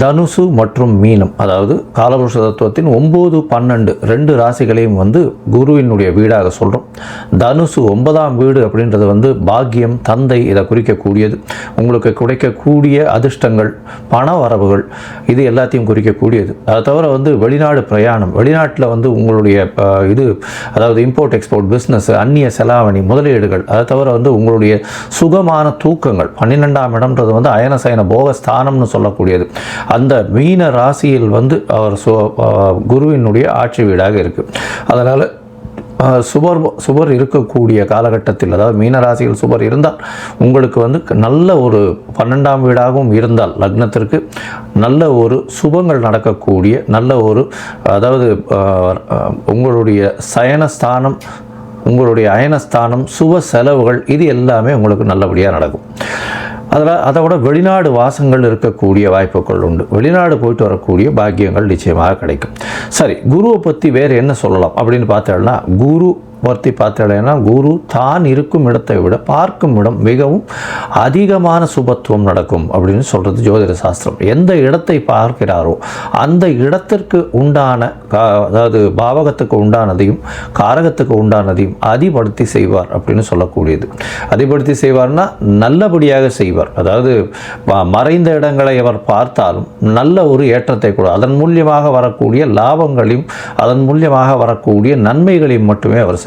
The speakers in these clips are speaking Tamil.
தனுசு மற்றும் மீனம் அதாவது காலபுருஷ தத்துவத்தின் ஒம்பது பன்னெண்டு ரெண்டு ராசிகளையும் வந்து குருவினுடைய வீடாக சொல்கிறோம் தனுசு ஒன்பதாம் வீடு அப்படின்றது வந்து பாக்கியம் தந்தை இதை குறிக்கக்கூடியது. உங்களுக்கு கிடைக்கக்கூடிய அதிர்ஷ்டங்கள் பண வரவுகள் இது எல்லாத்தையும் குறிக்கக்கூடியது. அதை தவிர வந்து வெளிநாடு பிரயாணம் வெளிநாட்டில் வந்து உங்களுடைய இது அதாவது இம்போர்ட் எக்ஸ்போர்ட் பிஸ்னஸ் அந்நிய செலாவணி முதலீடுகள் அதை தவிர வந்து உங்களுடைய சுகமான தூக்கங்கள் பன்னிரெண்டாம் இடம்ன்றது வந்து அயன சயன போகஸ்தானம்னு சொல்லக்கூடியது. அந்த மீன ராசியில் வந்து அவர் சு குருவினுடைய ஆட்சி வீடாக இருக்குது அதனால் சுபர் சுபர் இருக்கக்கூடிய காலகட்டத்தில் அதாவது மீனராசியில் சுபர் இருந்தால் உங்களுக்கு வந்து நல்ல ஒரு பன்னெண்டாம் வீடாகவும் இருந்தால் லக்னத்திற்கு நல்ல ஒரு சுபங்கள் நடக்கக்கூடிய நல்ல ஒரு அதாவது உங்களுடைய சயனஸ்தானம் உங்களுடைய அயனஸ்தானம் சுப செலவுகள் இது எல்லாமே உங்களுக்கு நல்லபடியாக நடக்கும். அதில் அதை விட வெளிநாடு வாசங்கள் இருக்கக்கூடிய வாய்ப்புகள் உண்டு. வெளிநாடு போயிட்டு வரக்கூடிய பாக்கியங்கள் நிச்சயமாக கிடைக்கும். சரி குருவை பற்றி வேறு என்ன சொல்லலாம்? அப்படின்னு பார்த்தோம்னா குரு ஒருத்தி பார்த்தீங்கன்னா குரு தான் இருக்கும் இடத்தை விட பார்க்கும் இடம் மிகவும் அதிகமான சுபத்துவம் நடக்கும் அப்படின்னு சொல்கிறது ஜோதிட சாஸ்திரம். எந்த இடத்தை பார்க்கிறாரோ அந்த இடத்திற்கு உண்டான கா- அதாவது பாவகத்துக்கு உண்டானதையும் காரகத்துக்கு உண்டானதையும் அதிபடுத்தி செய்வார் அப்படின்னு சொல்லக்கூடியது. அதிபடுத்தி செய்வார்னா நல்லபடியாக செய்வார். அதாவது ம- மறைந்த இடங்களை அவர் பார்த்தாலும் நல்ல ஒரு ஏற்றத்தை கூட அதன் மூலியமாக வரக்கூடிய லாபங்களையும் அதன் மூலியமாக வரக்கூடிய நன்மைகளையும் மட்டுமே அவர்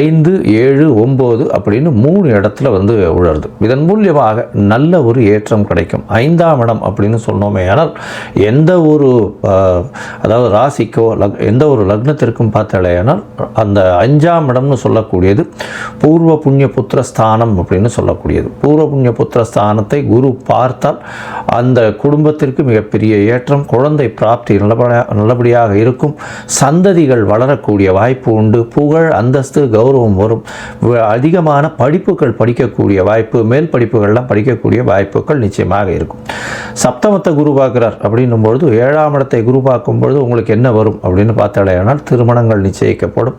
ஐந்து ஏழு ஒம்பது அப்படின்னு மூணு இடத்துல வந்து உழருது. இதன் மூலியமாக நல்ல ஒரு ஏற்றம் கிடைக்கும். ஐந்தாம் இடம் அப்படின்னு சொன்னோமே ஆனால் எந்த ஒரு அதாவது ராசிக்கோ லக் எந்த ஒரு லக்னத்திற்கும் பார்த்தாலேயானால் அந்த அஞ்சாம் இடம்னு சொல்லக்கூடியது பூர்வ புண்ணிய புத்திர ஸ்தானம் அப்படின்னு சொல்லக்கூடியது. பூர்வ புண்ணிய புத்திர ஸ்தானத்தை குரு பார்த்தால் அந்த குடும்பத்திற்கு மிகப்பெரிய ஏற்றம் குழந்தை பிராப்தி நல்லபடியாக இருக்கும் சந்ததிகள் வளரக்கூடிய வாய்ப்பு உண்டு புகழ் அந்தஸ்து கௌரவம் வரும். அதிகமான படிப்புகள் படிக்கக்கூடிய வாய்ப்பு மேல் படிப்புகள்லாம் படிக்கக்கூடிய வாய்ப்புகள் நிச்சயமாக இருக்கும். சப்தமத்தை குருவாக்குறார் அப்படின்னும் பொழுது ஏழாம் இடத்தை குரு பொழுது உங்களுக்கு என்ன வரும் அப்படின்னு பார்த்தாலேயானால் திருமணங்கள் நிச்சயிக்கப்படும்.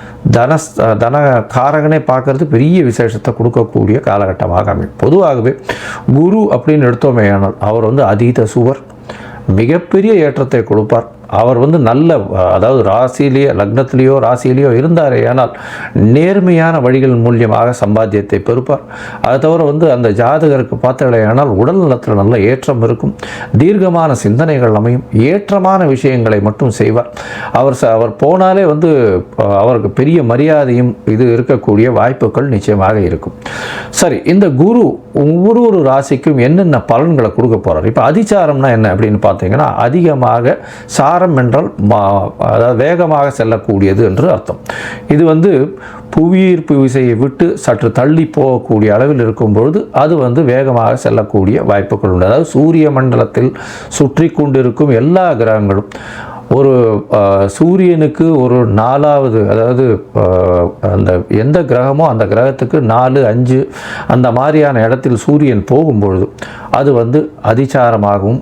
தன தன காரகனை பார்க்கறது பெரிய விசேஷத்தை கொடுக்கக்கூடிய காலகட்டமாக அமையும். பொதுவாகவே குரு அப்படின்னு எடுத்தோமே ஆனால் அவர் வந்து அதீத சுவர் மிகப்பெரிய ஏற்றத்தை கொடுப்பார். அவர் வந்து நல்ல அதாவது ராசியிலேயோ லக்னத்திலேயோ ராசியிலேயோ இருந்தாரே ஆனால் நேர்மையான வழிகள் மூலியமாக சம்பாத்தியத்தை பெறுப்பார். அது தவிர வந்து அந்த ஜாதகருக்கு பார்த்தலையானால் உடல் நலத்தில் நல்ல ஏற்றம் இருக்கும். தீர்க்கமான சிந்தனைகள் அமையும். ஏற்றமான விஷயங்களை மட்டும் செய்வார். அவர் ச- அவர் போனாலே வந்து அவருக்கு பெரிய மரியாதையும் இது இருக்கக்கூடிய வாய்ப்புகள் நிச்சயமாக இருக்கும். சரி இந்த குரு ஒவ்வொரு ஒரு ராசிக்கும் என்னென்ன பலன்களை கொடுக்க போகிறார் இப்போ அதிசாரம்னா என்ன அப்படின்னு பார்த்தீங்கன்னா அதிகமாக சாரம் என்றால் மா- அதாவது வேகமாக செல்லக்கூடியது என்று அர்த்தம். இது வந்து புவியீர்ப்பு விசையை விட்டு சற்று தள்ளி போகக்கூடிய அளவில் இருக்கும் பொழுது அது வந்து வேகமாக செல்லக்கூடிய வாய்ப்புகள் உண்டு. அதாவது சூரிய மண்டலத்தில் சுற்றி கொண்டிருக்கும் எல்லா கிரகங்களும் ஒரு சூரியனுக்கு ஒரு நாலாவது அதாவது அந்த எந்த கிரகமோ அந்த கிரகத்துக்கு நாலு அஞ்சு அந்த மாதிரியான இடத்தில் சூரியன் போகும்பொழுது அது வந்து அதிசாரமாகவும்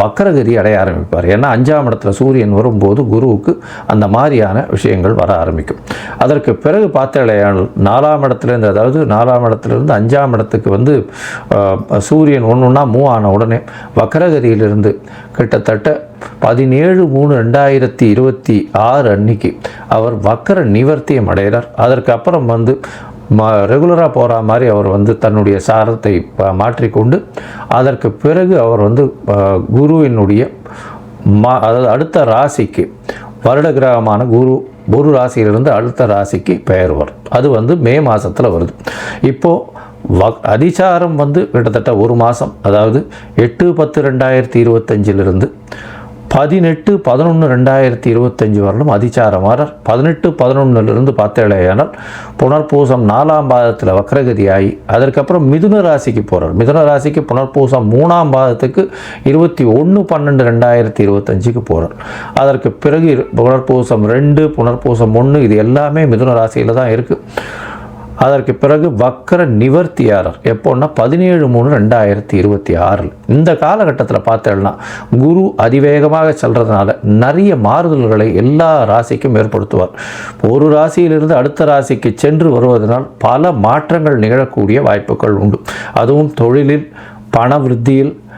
வக்கரகிரி அடைய ஆரம்பிப்பார். ஏன்னா அஞ்சாம் இடத்துல சூரியன் வரும்போது குருவுக்கு அந்த மாதிரியான விஷயங்கள் வர ஆரம்பிக்கும். அதற்கு பிறகு பார்த்தலையானால் நாலாம் இடத்துலேருந்து அதாவது நாலாம் இடத்துலேருந்து அஞ்சாம் இடத்துக்கு வந்து சூரியன் ஒன்று ஒன்றா மூவ் ஆன உடனே வக்கரகிரியிலிருந்து கிட்டத்தட்ட பதினேழு மூணு ரெண்டாயிரத்தி இருபத்தி ஆறு அன்னைக்கு அவர் வக்கர நிவர்த்தியம் அடைகிறார். அதற்கு அப்புறம் வந்து ம ரெகுலராக போகிற மாதிரி அவர் வந்து தன்னுடைய சாரத்தை மாற்றிக்கொண்டு அதற்கு பிறகு அவர் வந்து குருவினுடைய மா அதாவது அடுத்த ராசிக்கு வருட கிரகமான குரு ஒரு ராசியிலிருந்து அடுத்த ராசிக்கு பெயர் வரும். அது வந்து மே மாதத்தில் வருது. இப்போது வ அதிசாரம் வந்து கிட்டத்தட்ட ஒரு மாதம் அதாவது எட்டு பத்து ரெண்டாயிரத்தி இருபத்தஞ்சிலிருந்து பதினெட்டு பதினொன்று ரெண்டாயிரத்தி இருபத்தஞ்சி வரலும் அதிசாரம் மாறார் பதினெட்டு பதினொன்னுலேருந்து பார்த்தேழையானால் புனர்பூசம் நாலாம் பாதத்தில் வக்ரகதி ஆகி அதற்கப்புறம் மிதுன ராசிக்கு போகிறார் மிதுன ராசிக்கு புனர்பூசம் மூணாம் பாதத்துக்கு இருபத்தி ஒன்று பன்னெண்டு ரெண்டாயிரத்தி இருபத்தஞ்சுக்கு போகிறார் அதற்கு பிறகு புனர்பூசம் ரெண்டு புனர்பூசம் ஒன்று இது எல்லாமே மிதுன ராசியில் தான் இருக்குது அதற்கு பிறகு வக்கர நிவர்த்தியாரர். எப்போன்னா பதினேழு மூணு ரெண்டாயிரத்தி இருபத்தி ஆறில். இந்த காலகட்டத்தில் பார்த்தேன்னா குரு அதிவேகமாக செல்றதுனால நிறைய மாறுதல்களை எல்லா ராசிக்கும் ஏற்படுத்துவார். ஒரு ராசியிலிருந்து அடுத்த ராசிக்கு சென்று வருவதனால் பல மாற்றங்கள் நிகழக்கூடிய வாய்ப்புகள் உண்டு. அதுவும் தொழிலில் பண விருத்தியில்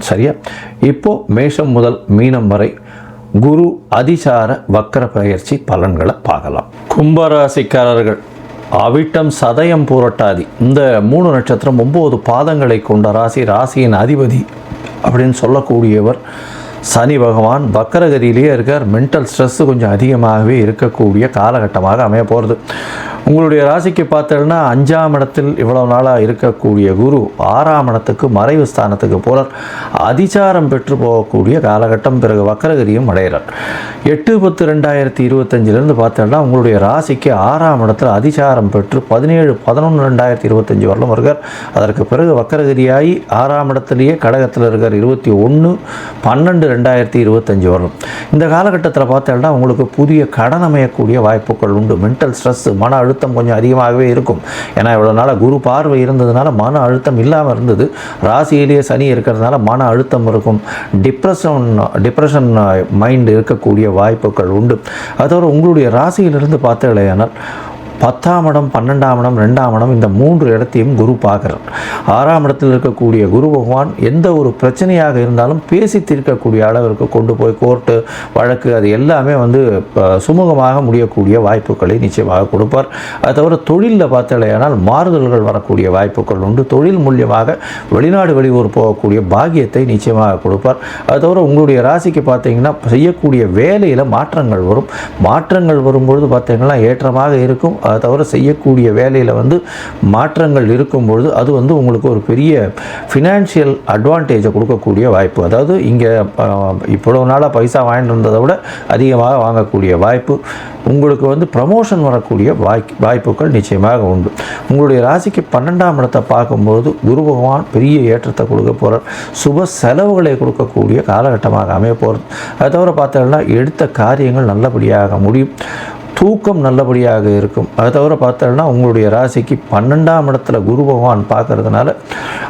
சரியா? இப்போது மேஷம் முதல் மீனம் வரை குரு அதிசார வக்கர பயிற்சி பலன்களை பார்க்கலாம். கும்பராசிக்காரர்கள் அவிட்டம் சதயம் புரட்டாதி இந்த மூணு நட்சத்திரம் ஒம்பது பாதங்களை கொண்ட ராசி ராசியின் அதிபதி அப்படின்னு சொல்லக்கூடியவர் சனி பகவான் வக்கரகதியிலேயே இருக்கார். மென்டல் ஸ்ட்ரெஸ்ஸு கொஞ்சம் அதிகமாகவே இருக்கக்கூடிய காலகட்டமாக அமைய போகிறது உங்களுடைய ராசிக்கு பார்த்தோன்னா அஞ்சாம் இடத்தில் இவ்வளவு நாளாக இருக்கக்கூடிய குரு ஆறாம் இடத்துக்கு மறைவு ஸ்தானத்துக்கு போகிறார் அதிசாரம் பெற்று போகக்கூடிய காலகட்டம் பிறகு வக்கரகிரியும் அடைகிறார். எட்டு பத்து ரெண்டாயிரத்தி இருபத்தஞ்சிலேருந்து பார்த்தோன்னா உங்களுடைய ராசிக்கு ஆறாம் இடத்தில் அதிசாரம் பெற்று பதினேழு பதினொன்று ரெண்டாயிரத்தி இருபத்தஞ்சி வரலும் இருக்கார். அதற்கு பிறகு வக்கரகிரியாகி ஆறாம் இடத்துலேயே கடகத்தில் இருக்கார். இருபத்தி ஒன்று பன்னெண்டு ரெண்டாயிரத்தி இருபத்தஞ்சி வரும் இந்த காலகட்டத்தில் பார்த்தா உங்களுக்கு புதிய கடன் அமையக்கூடிய வாய்ப்புகள் உண்டு. மென்டல் ஸ்ட்ரெஸ் மன அழுத்தம் கொஞ்சம் அதிகமாகவே இருக்கும். ஏன்னா இவ்வளோ நாளாக குரு பார்வை இருந்ததுனால மன அழுத்தம் இல்லாமல் இருந்தது. ராசியிலேயே சனி இருக்கிறதுனால மன அழுத்தம் இருக்கும். டிப்ரெஷன் டிப்ரெஷன் மைண்ட் இருக்கக்கூடிய வாய்ப்புகள் உண்டு. அதோட உங்களுடைய ராசியிலிருந்து பார்த்தீங்களேனால் பத்தாம் இடம் பன்னெண்டாம் இடம் ரெண்டாம் இடம் இந்த மூன்று இடத்தையும் குரு பார்க்குறார். ஆறாம் இடத்தில் இருக்கக்கூடிய குரு பகவான் எந்த ஒரு பிரச்சனையாக இருந்தாலும் பேசி தீர்க்கக்கூடிய அளவிற்கு கொண்டு போய் கோர்ட்டு வழக்கு அது எல்லாமே வந்து சுமூகமாக முடியக்கூடிய வாய்ப்புகளை நிச்சயமாக கொடுப்பார். அது தவிர தொழிலில் பார்த்தாலேயானால் மாறுதல்கள் வரக்கூடிய வாய்ப்புகள் உண்டு. தொழில் மூலியமாக வெளிநாடு வெளியூர் போகக்கூடிய பாக்கியத்தை நிச்சயமாக கொடுப்பார். அது தவிர உங்களுடைய ராசிக்கு பார்த்தீங்கன்னா செய்யக்கூடிய வேலையில் மாற்றங்கள் வரும். மாற்றங்கள் வரும்பொழுது பார்த்தீங்கன்னா ஏற்றமாக இருக்கும். அதை தவிர செய்யக்கூடிய வேலையில் வந்து மாற்றங்கள் இருக்கும்பொழுது அது வந்து உங்களுக்கு ஒரு பெரிய ஃபினான்ஷியல் அட்வான்டேஜை கொடுக்கக்கூடிய வாய்ப்பு. அதாவது இங்கே இவ்வளவு நாளாக பைசா வாங்கிட்டு இருந்ததை விட அதிகமாக வாங்கக்கூடிய வாய்ப்பு. உங்களுக்கு வந்து ப்ரமோஷன் வரக்கூடிய வாய் வாய்ப்புகள் நிச்சயமாக உண்டு. உங்களுடைய ராசிக்கு பன்னெண்டாம் இடத்தை பார்க்கும்போது குரு பகவான் பெரிய ஏற்றத்தை கொடுக்க போகிறார் சுப செலவுகளை கொடுக்கக்கூடிய காலகட்டமாக அமைய போகிறது அது தவிர பார்த்தோம்னா எடுத்த காரியங்கள் நல்லபடியாக முடியும். தூக்கம் நல்லபடியாக இருக்கும். அதை தவிர பார்த்தோம்னா உங்களுடைய ராசிக்கு பன்னெண்டாம் இடத்துல குரு பகவான் பார்க்கறதுனால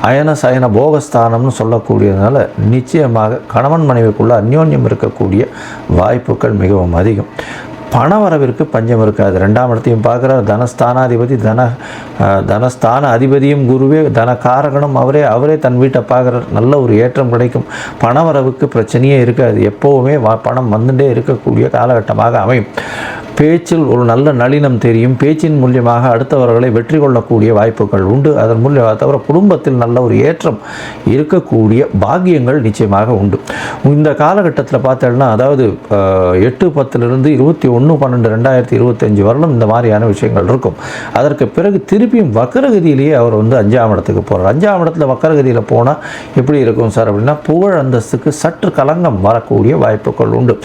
அயன சயன போகஸ்தானம்னு சொல்லக்கூடியதுனால நிச்சயமாக கணவன் மனைவிக்குள்ள அந்யோன்யம் இருக்கக்கூடிய வாய்ப்புகள் மிகவும் அதிகம். பண வரவிற்கு பஞ்சம் இருக்காது. ரெண்டாம் இடத்தையும் பார்க்குறார். தனஸ்தானாதிபதி தன தனஸ்தான அதிபதியும் குருவே தனகாரகனும் அவரே அவரே தன் வீட்டை பார்க்குறார். நல்ல ஒரு ஏற்றம் கிடைக்கும். பண வரவுக்கு பிரச்சனையே இருக்காது. எப்போவுமே வ- பணம் வந்துட்டே இருக்கக்கூடிய காலகட்டமாக அமையும். பேச்சில் ஒரு நல்ல நளினம் தெரியும். பேச்சின் மூலியமாக அடுத்தவர்களை வெற்றி கொள்ளக்கூடிய வாய்ப்புகள் உண்டு. அதன் மூலியமாக தவிர குடும்பத்தில் நல்ல ஒரு ஏற்றம் இருக்கக்கூடிய பாக்கியங்கள் நிச்சயமாக உண்டு. இந்த காலகட்டத்தில் பார்த்தோம்னா அதாவது எட்டு பத்திலிருந்து இருபத்தி ஒன்று பன்னெண்டு ரெண்டாயிரத்தி இருபத்தஞ்சு வருடம் இந்த மாதிரியான விஷயங்கள் இருக்கும். அதற்கு பிறகு திருப்பியும் வக்கரகதியிலேயே அவர் வந்து அஞ்சாம் இடத்துக்கு போகிறார் அஞ்சாம் இடத்துல வக்கரகதியில் போனால் எப்படி இருக்கும் சார் அப்படின்னா புகழ் அந்தஸ்துக்கு சற்று கலங்கம் வரக்கூடிய வாய்ப்புகள் உண்டு.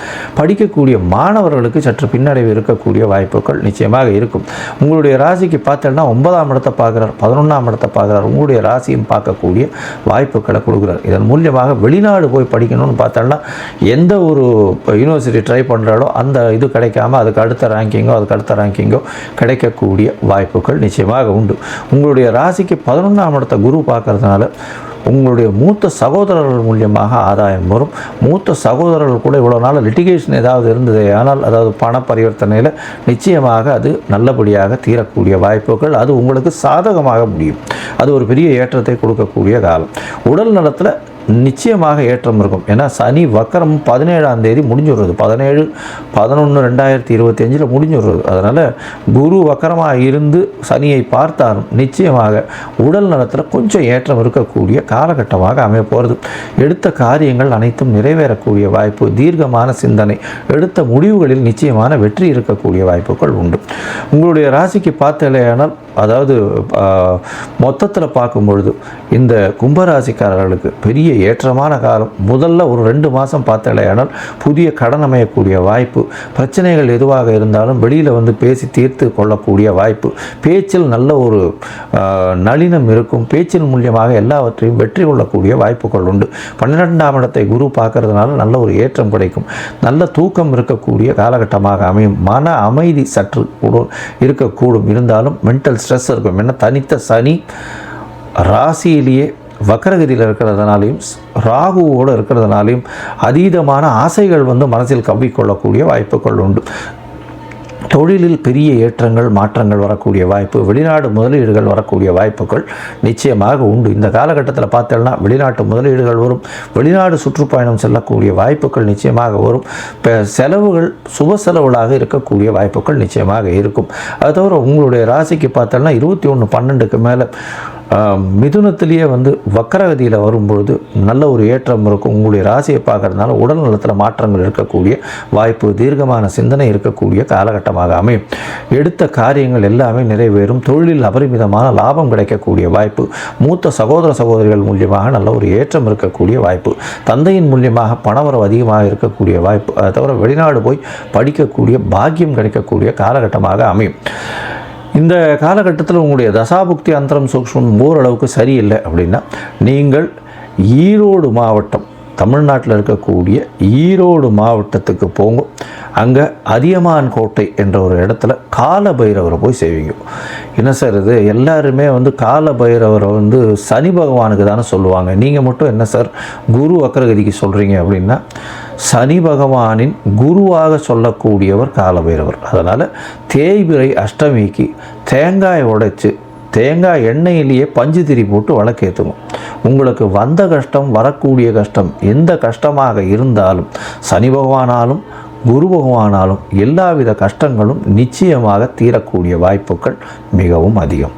படிக்கக்கூடிய மாணவர்களுக்கு சற்று பின்னடைவு இருக்கக்கூடிய வாய்ப்புகள் நிச்சயமாக இருக்கும். உங்களுடைய ராசிக்கு பார்த்தோன்னா ஒன்பதாம் இடத்தை பார்க்குறார் பதினொன்றாம் இடத்தை பார்க்குறார். உங்களுடைய ராசியும் பார்க்கக்கூடிய வாய்ப்புகளை கொடுக்குறார். இதன் மூலியமாக வெளிநாடு போய் படிக்கணும்னு பார்த்தோன்னா எந்த ஒரு யூனிவர்சிட்டி ட்ரை பண்ணுறாலோ அந்த இது கிடைக்காம அதுக்கு அடுத்த ரேங்கிங்கோ அதுக்கு அடுத்த ரேங்கிங்கோ கிடைக்கக்கூடிய வாய்ப்புகள் நிச்சயமாக உண்டு. உங்களுடைய ராசிக்கு பதினொன்றாம் இடத்தை குரு பார்க்கறதுனால உங்களுடைய மூத்த சகோதரர்கள் மூலியமாக ஆதாயம் வரும். மூத்த சகோதரர்கள் கூட இவ்வளோ நாள் லிட்டிகேஷன் ஏதாவது இருந்தது ஆனால் அதாவது பண பரிவர்த்தனையில் நிச்சயமாக அது நல்லபடியாக தீரக்கூடிய வாய்ப்புகள். அது உங்களுக்கு சாதகமாக முடியும். அது ஒரு பெரிய ஏற்றத்தை கொடுக்கக்கூடிய காலம். உடல் நலத்தில் நிச்சயமாக ஏற்றம் இருக்கும். ஏன்னா சனி வக்கரம் பதினேழாம் தேதி முடிஞ்சுடுறது. பதினேழு பதினொன்று ரெண்டாயிரத்தி இருபத்தி அஞ்சில் முடிஞ்சுடுறது. அதனால் குரு வக்கரமாக இருந்து சனியை பார்த்தாலும் நிச்சயமாக உடல் நலத்தில் கொஞ்சம் ஏற்றம் இருக்கக்கூடிய காலகட்டமாக அமைய போகிறது எடுத்த காரியங்கள் அனைத்தும் நிறைவேறக்கூடிய வாய்ப்பு தீர்க்கமான சிந்தனை எடுத்த முடிவுகளில் நிச்சயமான வெற்றி இருக்கக்கூடிய வாய்ப்புகள் உண்டு. உங்களுடைய ராசிக்கு பார்த்தலையானால் அதாவது மொத்தத்தில் பார்க்கும் பொழுது இந்த கும்பராசிக்காரர்களுக்கு பெரிய ஏற்றமான காலம். முதல்ல ஒரு ரெண்டு மாதம் பார்த்தலையானால் புதிய கடன் அமையக்கூடிய வாய்ப்பு பிரச்சனைகள் எதுவாக இருந்தாலும் வெளியில் வந்து பேசி தீர்த்து கொள்ளக்கூடிய வாய்ப்பு பேச்சில் நல்ல ஒரு நளினம் இருக்கும் பேச்சின் மூலியமாக எல்லாவற்றையும் வெற்றி கொள்ளக்கூடிய வாய்ப்புகள் உண்டு. பன்னிரெண்டாம் இடத்தை குரு பார்க்கறதுனால நல்ல ஒரு ஏற்றம் கிடைக்கும். நல்ல தூக்கம் இருக்கக்கூடிய காலகட்டமாக அமையும். மன அமைதி சற்று கூட இருக்கக்கூடும். இருந்தாலும் மென்டல் ஸ்ட்ரெஸ் இருக்கும். ஏன்னா தனித்த சனி ராசியிலேயே வக்கரகதியில் இருக்கிறதுனாலையும் ராகுவோடு இருக்கிறதுனாலையும் அதீதமான ஆசைகள் வந்து மனசில் கவ்விக்கொள்ளக்கூடிய வாய்ப்புகள் உண்டு. தொழிலில் பெரிய ஏற்றங்கள் மாற்றங்கள் வரக்கூடிய வாய்ப்பு வெளிநாடு முதலீடுகள் வரக்கூடிய வாய்ப்புகள் நிச்சயமாக உண்டு. இந்த காலகட்டத்தில் பார்த்தோம்னா வெளிநாட்டு முதலீடுகள் வரும். வெளிநாடு சுற்றுப்பயணம் செல்லக்கூடிய வாய்ப்புகள் நிச்சயமாக வரும். இப்போ செலவுகள் சுப செலவுகளாக இருக்கக்கூடிய வாய்ப்புகள் நிச்சயமாக இருக்கும். அது தவிர உங்களுடைய ராசிக்கு பார்த்தோம்னா இருபத்தி ஒன்று பன்னெண்டுக்கு மேலே மிதுனத்திலேயே வந்து வக்கரகதியில் வரும்பொழுது நல்ல ஒரு ஏற்றம் இருக்கும். உங்களுடைய ராசியை பார்க்கறதுனால உடல் நலத்தில் மாற்றங்கள் இருக்கக்கூடிய வாய்ப்பு தீர்க்கமான சிந்தனை இருக்கக்கூடிய காலகட்டமாக அமையும். எடுத்த காரியங்கள் எல்லாமே நிறைவேறும். தொழிலில் அபரிமிதமான லாபம் கிடைக்கக்கூடிய வாய்ப்பு. மூத்த சகோதர சகோதரிகள் மூலியமாக நல்ல ஒரு ஏற்றம் இருக்கக்கூடிய வாய்ப்பு. தந்தையின் மூலியமாக பணவரவு அதிகமாக இருக்கக்கூடிய வாய்ப்பு. அதை தவிர வெளிநாடு போய் படிக்கக்கூடிய பாக்கியம் கிடைக்கக்கூடிய காலகட்டமாக அமையும். இந்த காலகட்டத்தில் உங்களுடைய தசாபுக்தி அந்தரம் சூக்ஷ்மம் ஓரளவுக்கு சரியில்லை அப்படின்னா நீங்கள் ஈரோடு மாவட்டம் தமிழ்நாட்டில் இருக்கக்கூடிய ஈரோடு மாவட்டத்துக்கு போங்க. அங்கே அதியமான் கோட்டை என்ற ஒரு இடத்துல கால பைரவரை போய் செய்வீங்க என்ன சார் இது? எல்லாருமே வந்து கால பைரவரை வந்து சனி பகவானுக்கு தானே சொல்லுவாங்க. நீங்கள் மட்டும் என்ன சார் குரு அக்ரகதிக்கு சொல்கிறீங்க அப்படின்னா சனி பகவானின் குருவாக சொல்லக்கூடியவர் காலபைரவர். அதனால் தேய்பிரை அஷ்டமிக்கு தேங்காய் உடைச்சு தேங்காய் எண்ணெயிலேயே பஞ்சு திரி போட்டு வழக்கேற்றுவோம். உங்களுக்கு வந்த கஷ்டம் வரக்கூடிய கஷ்டம் எந்த கஷ்டமாக இருந்தாலும் சனி பகவானாலும் குரு பகவானாலும் எல்லாவித கஷ்டங்களும் நிச்சயமாக தீரக்கூடிய வாய்ப்புகள் மிகவும் அதிகம்.